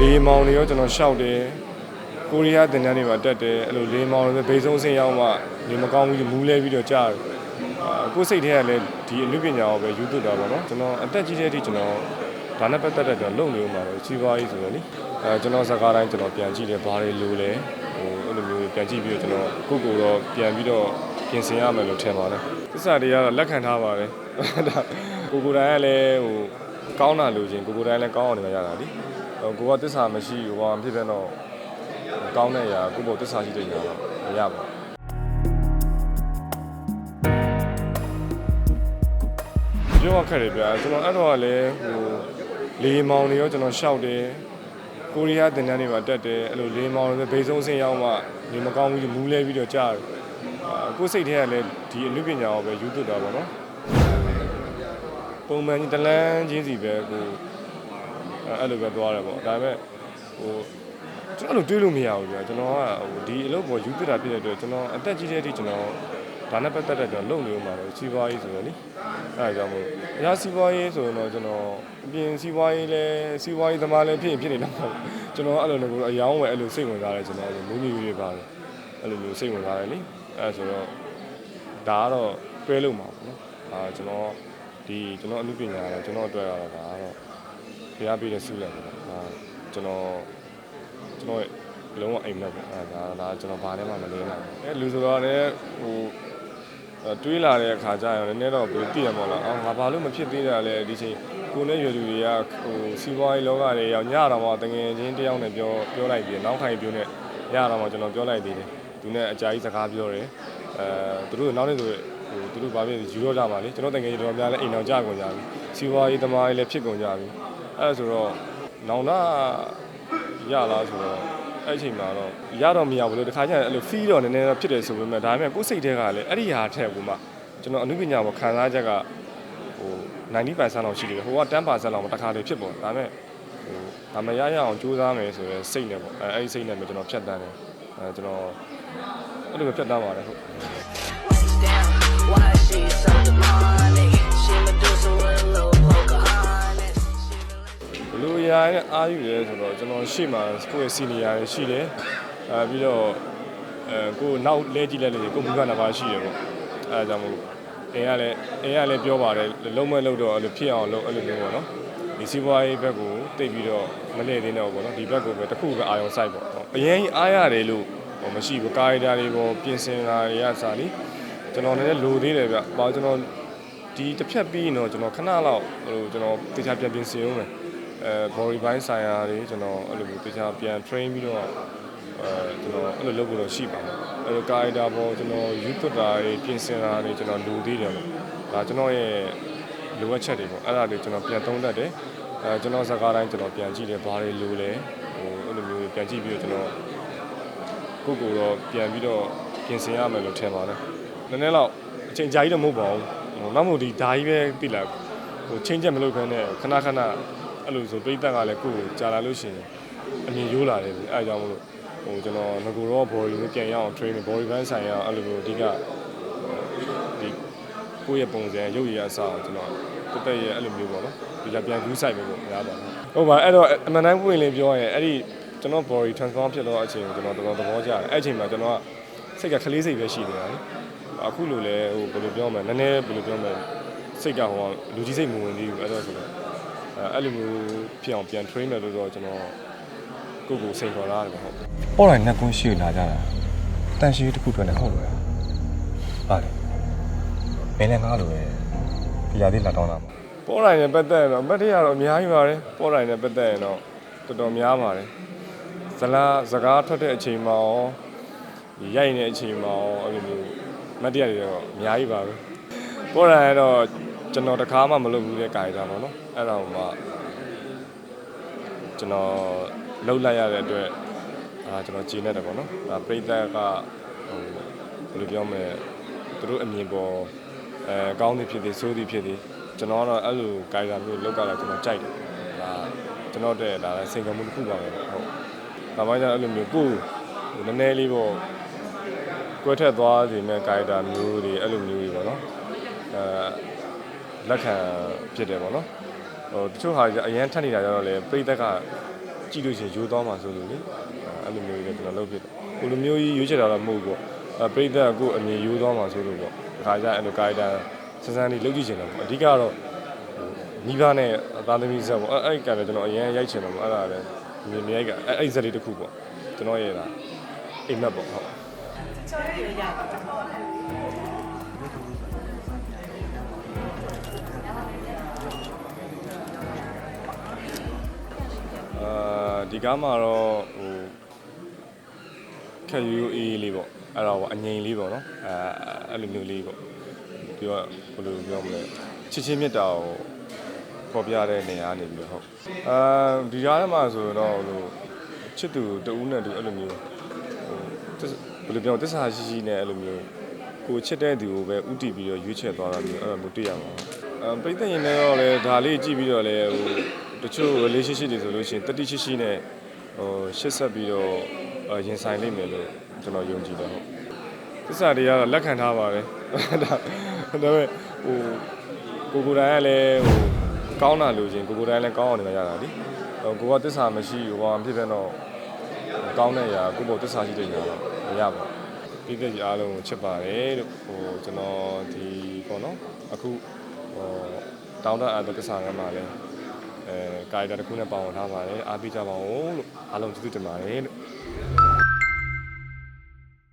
လေမောင်တွေရောကျွန်တော်ရှောက်တယ်ကိုရီးယားတင်တန်းတွေမှာတက်တယ်အဲ့လိုလေမောင်တွေဘေးဆုံးအဆင့်ရောက်မှလေမကောင်းဘူးမူးလဲပြီးတော့ကြားတယ်အာကိုယ်စိတ်ထဲကလည်းဒီအမှုပညာကိုပဲယူသွတ်တာပေါ့နော်ကျွန်တော်အသက်ကြီးတဲ့အထိကျွန်တော်ဒါနဲ့ပတ်သက်တဲ့ကျွန်တော်လုံနေဦးမှာပဲစီးပွားရေးဆိုတော့လေအဲကျွန်တော်စကားတိုင်းကျွန်တော်ပြန်ကြည့်တယ်ဘာတွေလိုလဲဟိုအဲ့လိုမျိုးပြန်ကြည့်ပြီးတော့ကျွန်တော်ကိုယ့်ကိုယ်တော့ပြန်ပြီးတော့ပြင်ဆင်ရမယ်လို့ထင်ပါတယ်သစ္စာတွေကတော့လက်ခံထားပါတယ်ဒါကိုကိုယ်တိုင်ကလည်းဟိုကောင်းတာလို့ချင်းကိုကိုယ်တိုင်လည်းကောင်းအောင်နေမှရတာလीဟို ကိုကသစ္စာမရှိဟိုဘာမှဖြစ်ပြန်တော့ကောင်းတဲ့အရာကိုယ့်ဘောသစ္စာရှိတဲ့အရာတော့မရပါဘူးပြောရခက်တယ်ဗျာကျွန်တော်အဲ့တော့ကလည်းဟိုလေမောင်တွေရောကျွန်တော်ရှောက်တယ်ကိုရီးယားတင်တန်းတွေမှာတက်တယ်အဲ့လိုလေမောင်တွေဘေးဆုံးအဆင့်ရောက်မှလေမကောင်းဘူးမူးလဲပြီးတော့ကြားတယ်အာကိုယ်စိတ်ထဲကလည်းဒီအမှုပညာကိုပဲယူသွတ်တာပေါ့နော်ပုံမှန်ကြီးတလန်းချင်းစီပဲကို အဲ့လိုပဲသွားတယ်ပေါ့ဒါပေမဲ့ဟိုကျွန်တော်အဲ့လိုတွေးလို့မရဘူးဗျာကျွန်တော်ကဟိုဒီအလုပ်ပေါ်ယူသွတ်တာဖြစ်တဲ့အတွက်ကျွန်တော်အသက်ကြီးတဲ့အထိကျွန်တော်ဒါနဲ့ပတ်သက်တဲ့ကျွန်တော်လုံနေဦးမှာတော့စီးပွားရေးဆိုတော့လေအဲ့ဒါကြောင့်မို့အရာစီးပွားရေးဆိုရင်တော့ကျွန်တော်အပြင်စီးပွားရေးလဲစီးပွားရေးသမားလဲဖြစ်ရင်ဖြစ်နေတော့ကျွန်တော်အဲ့လိုလည်းကိုအယောင်းဝယ်အဲ့လိုစိတ်ဝင်စားတယ်ကျွန်တော်မူးမြူတွေပါတယ်အဲ့လိုမျိုးစိတ်ဝင်စားတယ်လေအဲ့ဆိုတော့ဒါကတော့တွဲလို့မှာပေါ့နော်အာကျွန်တော်ဒီကျွန်တော်အမှုပညာကတော့ကျွန်တော်အတွက်ကတော့ဒါကတော့ ဖျားပေးတဲ့ဆုလက်ပေါ့အာကျွန်တော်ကျွန်တော်ရဲ့လုံးဝအိမ်မက်ပေါ့အဲဒါဒါကျွန်တော်ဘာထဲမှမလေးနိုင်ဘူးအဲလူဆိုတော့လည်းဟိုတွေးလာတဲ့အခါကျရင်လည်းနည်းတော့ဘယ်သိရမလားအော်ငါဘာလို့မဖြစ်သေးတာလဲဒီချိန်ကိုနဲ့ရွယ်သူတွေကဟိုစီးပွားရေးလောကတွေရောက်ညတော့မှတငယ်ချင်းတယောက်နဲ့ပြောပြောလိုက်ပြီးနောက်ခိုင်ပြောနဲ့ညတော့မှကျွန်တော်ပြောလိုက်သေးတယ်သူနဲ့အကြာကြီးစကားပြောတယ်အဲသူတို့နောက်နေ့ဆိုဟိုသူတို့ဘာဖြစ်ယူတော့ကြပါလေကျွန်တော်တငယ်ချင်းတော်များလည်းအိမ်အောင်ကြကုန်ကြပြီစီးပွားရေးသမားတွေလည်းဖြစ်ကုန်ကြပြီ အဲဆိုတော့နောင်နာရလားဆိုတော့အဲ့အချိန်မှာတော့ရတော့မရဘူးလို့တခါကျရင်အဲ့လို feel တော့နည်းနည်းတော့ဖြစ်တယ်ဆိုပေမဲ့ဒါပေမဲ့ကိုယ်စိတ်ထဲကလည်းအဲ့ဒီဟာထက်ကိုမှကျွန်တော်အနုပညာပေါ်ခံစားချက်ကဟို90%လောက်ရှိတယ်ဟိုက10%လောက်မှတစ်ခါတည်းဖြစ်ပေါ်ဒါပေမဲ့ဟိုဒါမရရအောင်ကြိုးစားမယ်ဆိုရဲစိတ်နဲ့ပေါ့အဲအဲ့ဒီစိတ်နဲ့ပဲကျွန်တော်ဖြတ်တန်းတယ်အဲကျွန်တော်အဲ့လိုပဲဖြတ်တန်းပါတယ်ဟုတ် down. Why she so demonic? လူရာနဲ့အာယူရဲဆိုတော့ကျွန်တော်ရှေ့မှာကိုယ့်ရဲ့စီနီယာတွေရှိတယ်အဲပြီးတော့အဲကိုယ်နောက်လဲကြည့်လိုက်လို့ကိုယ်ဘုကနာပါရှိတယ်ပေါ့အဲဒါကြောင့်မို့အင်းကလည်းအင်းကလည်းပြောပါတယ်လုံးမဲ့လို့တော့အဲ့လိုဖြစ်အောင်လုပ်အဲ့လိုမျိုးပေါ့နော်ဒီစီးပွားရေးဘက်ကိုတိတ်ပြီးတော့မလဲသေးတော့ပေါ့နော်ဒီဘက်ကိုပဲတစ်ခုပဲအာရုံစိုက်ပေါ့အရင်အားရတယ်လို့ဟိုမရှိဘူးကာရီတာတွေပေါ်ပြင်ဆင်တာတွေကစားလीကျွန်တော်လည်းလိုသေးတယ်ဗျ။ဘာကျွန်တော်ဒီတစ်ဖြတ်ပြီးရင်တော့ကျွန်တော်ခဏလောက်ဟိုကျွန်တော်တေချာပြန်ပြင်ဆင်အောင်မယ်။ အဲ body ဘိုင်းဆိုင်ရာတွေကျွန်တော်အဲ့လိုမျိုးတေချာပြန် train ပြီးတော့အဲကျွန်တော်အဲ့လိုလုပ်ဖို့တော့ရှိပါတယ်။အဲ့လိုကာရီတာပေါ်ကျွန်တော် YouTube တာတွေပြင်ဆင်တာတွေကျွန်တော်လိုသေးတယ်ပေါ့။ဒါကျွန်တော်ရဲ့လိုအပ်ချက်တွေပေါ့။အဲ့ဒါတွေကျွန်တော်ပြန်သုံးသပ်တယ်။အဲကျွန်တော်စကားတိုင်းကျွန်တော်ပြန်ကြည့်တယ်ဘာတွေလိုလဲ။ဟိုအဲ့လိုမျိုးပြန်ကြည့်ပြီးတော့ကျွန်တော်ကိုယ့်ကိုယ်တော့ပြန်ပြီးတော့ပြင်ဆင်ရမယ်လို့ထင်ပါတယ်။နည်းနည်းတော့အချိန်ကြာကြီးတော့မဟုတ်ပါဘူး။ဟိုနောက်မှဒီဓာကြီးပဲပြီလားဟိုချင်းချက်မလုပ်ခန်းနဲ့ခဏခဏ အဲ့လိုဆိုပြိတ္တကလည်းကိုယ့်ကိုကြာလာလို့ရှိရင်အမြင်ရိုးလာတယ်ပြီ။အဲအကြောင်းမလို့ဟိုကျွန်တော်ငကိုတော့ body ကိုပြန်ရအောင် training body band ဆိုင်ရအောင်အဲ့လိုမျိုးအဓိကဒီကိုယ့်ရဲ့ပုံစံရုပ်ရည်အစားကျွန်တော်တက်တက်ရဲ့အဲ့လိုမျိုးပေါ့နော်။ဒီကပြန်ကူးဆိုင်ပဲပေါ့များပါဘူး။ဟုတ်ပါအဲ့တော့အမှန်တမ်းပွင့်လင်းပြောရင်အဲ့ဒီကျွန်တော် body transform ဖြစ်တော့အချိန်ကိုကျွန်တော်တော်တော်သဘောကျတယ်အဲ့အချိန်မှာကျွန်တော်ကစိတ်ကခလေးစိတ်ပဲရှိနေတာလေအခုလိုလဲဟိုဘယ်လိုပြောမလဲနည်းနည်းဘယ်လိုပြောမလဲစိတ်ကဟိုလူကြီးစိတ်မဝင်သေးဘူးအဲ့တော့ဆိုတော့ အဲ့လိုမျိုးဖြစ်အောင်ပြန် train မယ်လို့တော့ကျွန်တော်ကိုယ့်ကိုယ်စိန်ခေါ်လာတယ်ပေါ့ဟုတ်ပေါ်တိုင်းနှက်ကွန်းရှိလာကြတာတန်ရှိတစ်ခုထွက်နေဟုတ်လို့လားဟာလေမင်းလည်းငားလို့ပဲဒီရာသေးလာတောင်းတာမပေါ်တိုင်းနဲ့ပတ်သက်ရင်တော့အမတ်တရတော့အများကြီးပါတယ်ပေါ်တိုင်းနဲ့ပတ်သက်ရင်တော့တော်တော်များပါတယ်ဇလားစကားထွက်တဲ့အချိန်မှာရောဒီရိုက်နေတဲ့အချိန်မှာရောအဲ့လိုမျိုးအမတ်တရတွေတော့အများကြီးပါပဲပေါ်တိုင်းကတော့ ကျွန်တော်တခါမှမလုပ်ဘူးတဲ့ကာရီတာပေါ့နော်အဲ့ဒါမှကျွန်တော်လှုပ်လိုက်ရတဲ့အတွက်အာကျွန်တော်ကြည်နေတယ်ပေါ့နော်ဒါပရိသတ်ကဟိုဘယ်လိုပြောမလဲသူတို့အမြင်ပေါ်အဲကောင်းသည်ဖြစ်သည်ဆိုးသည်ဖြစ်သည်ကျွန်တော်ကတော့အဲ့လိုကာရီတာမျိုးလောက်ကလာကျွန်တော်ကြိုက်တယ်ဒါကျွန်တော်တဲ့ဒါလည်းစင်ကမှုတစ်ခုပါပဲဟုတ်ဒါမှကျတော့အဲ့လိုမျိုးကိုယ်ဟိုနည်းနည်းလေးပေါ့ကွဲထက်သွားစီမဲ့ကာရီတာမျိုးတွေအဲ့လိုမျိုးတွေပေါ့နော်အဲ လက်ခံဖြစ်တယ်ပေါ့နော်ဟိုတချို့ဟာကြီးအရန်ထက်နေတာကြတော့လေပြိသက်ကကြည့်လို့ရှိရင်ယူသွားမှာဆိုလို့လေအဲ့လိုမျိုးကြီးလည်းကျွန်တော်လုပ်ဖြစ်တယ်ဟိုလိုမျိုးကြီးရွေးချယ်တာတော့မဟုတ်ဘူးပေါ့အဲပြိတ္တကိုအမြင်ယူသွားမှာဆိုလို့ပေါ့အခါကျအဲ့လိုကာရီတာစစမ်းလေးလုပ်ကြည့်ချင်တယ်ပေါ့အဓိကတော့မိဘနဲ့အသားသမီးဆက်ပေါ့အဲ့အဲ့ကလည်းကျွန်တော်အရင်ရိုက်ချင်တယ်ပေါ့အဲ့ဒါလည်းမြင်မြရိုက်ကအဲ့အဲ့ဇက်လေးတစ်ခုပေါ့ကျွန်တော်ရဲ့လားအိမ်မက်ပေါ့ဟုတ်အာ ဒီကားမှာတော့ဟိုခက်ယူအေးလေးပေါ့အဲ့တော့အငိန်လေးပေါ့နော်အဲအဲ့လိုမျိုးလေးပေါ့ပြီးတော့ဘယ်လိုပြောမလဲချစ်ချင်းမြတ်တာကိုပေါ်ပြတဲ့နေရာနေပြီးတော့ဟုတ်အာဒီကားထဲမှာဆိုရင်တော့ဟိုလိုချစ်သူတဦးနဲ့တူအဲ့လိုမျိုးဟိုဘယ်လိုပြောတစ္ဆာရှိရှိနဲ့အဲ့လိုမျိုးကိုချစ်တဲ့သူကိုပဲဥတည်ပြီးတော့ရွေးချယ်သွားတာမျိုးအဲ့လိုမျိုးတွေ့ရမှာအဲပြိတ္တရင်လည်းတော့လေဒါလေးကြည့်ပြီးတော့လေဟို တချို့ relationship တွေဆိုလို့ရှိရင်တတိရှိရှိနဲ့ဟိုရှစ်ဆက်ပြီးတော့အာရင်ဆိုင်နိုင်မယ်လို့ကျွန်တော်ယုံကြည်တယ်ဟုတ်သစ္စာတွေကတော့လက်ခံထားပါတယ်ဒါဒါပေမဲ့ဟိုကိုကိုယ်တိုင်ကလည်းဟိုကောင်းတာလို့ချင်းကိုကိုယ်တိုင်လည်းကောင်းအောင်နေကြရတာလीဟိုကိုကသစ္စာမရှိဟိုဘာမှဖြစ်ဖြစ်တော့ကောင်းတဲ့အရာကိုယ့်ဘောသစ္စာရှိတဲ့နေရာတော့မရပါဘူးပြည်သက်ကြီးအားလုံးကိုချစ်ပါတယ်လို့ဟိုကျွန်တော်ဒီပေါ့နော်အခုဟိုတောင်းတအပ်တဲ့သစ္စာကမှလည်း အဲကာရီတာတစ်ခုနဲ့ပေါဝင်ထားပါတယ်အားပေးကြပါဦးလို့အားလုံးကျေးဇူးတင်ပါတယ်လို့